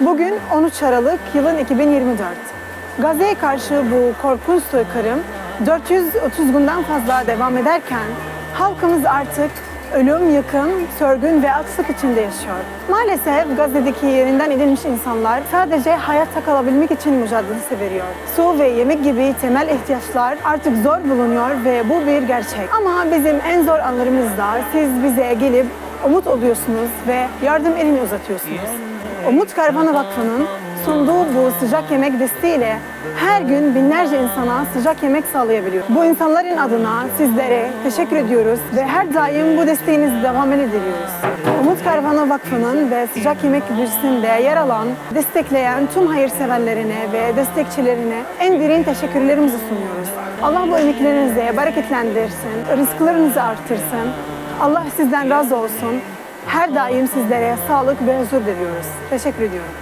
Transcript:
Bugün 13 Aralık yılın 2024. Gazze'ye karşı bu korkunç soykırım 430 günden fazla devam ederken halkımız artık ölüm, yıkım, sörgün ve akslık içinde yaşıyor. Maalesef Gazze'deki yerinden edilmiş insanlar sadece hayatta kalabilmek için mücadelesi veriyor. Su ve yemek gibi temel ihtiyaçlar artık zor bulunuyor ve bu bir gerçek. Ama bizim en zor anlarımızda siz bize gelip umut oluyorsunuz ve yardım elini uzatıyorsunuz. Umut Karvanı Vakfı'nın sunduğu bu sıcak yemek desteğiyle her gün binlerce insana sıcak yemek sağlayabiliyor. Bu insanların adına sizlere teşekkür ediyoruz ve her daim bu desteğinizi devam ediliyoruz. Umut Karvanı Vakfı'nın ve Sıcak Yemek Büyüsü'nde yer alan, destekleyen tüm hayırseverlerine ve destekçilerine en derin teşekkürlerimizi sunuyoruz. Allah bu emeklerinizi bereketlendirsin, rızklarınızı artırsın. Allah sizden razı olsun. Her daim sizlere sağlık ve huzur diliyoruz. Teşekkür ediyorum.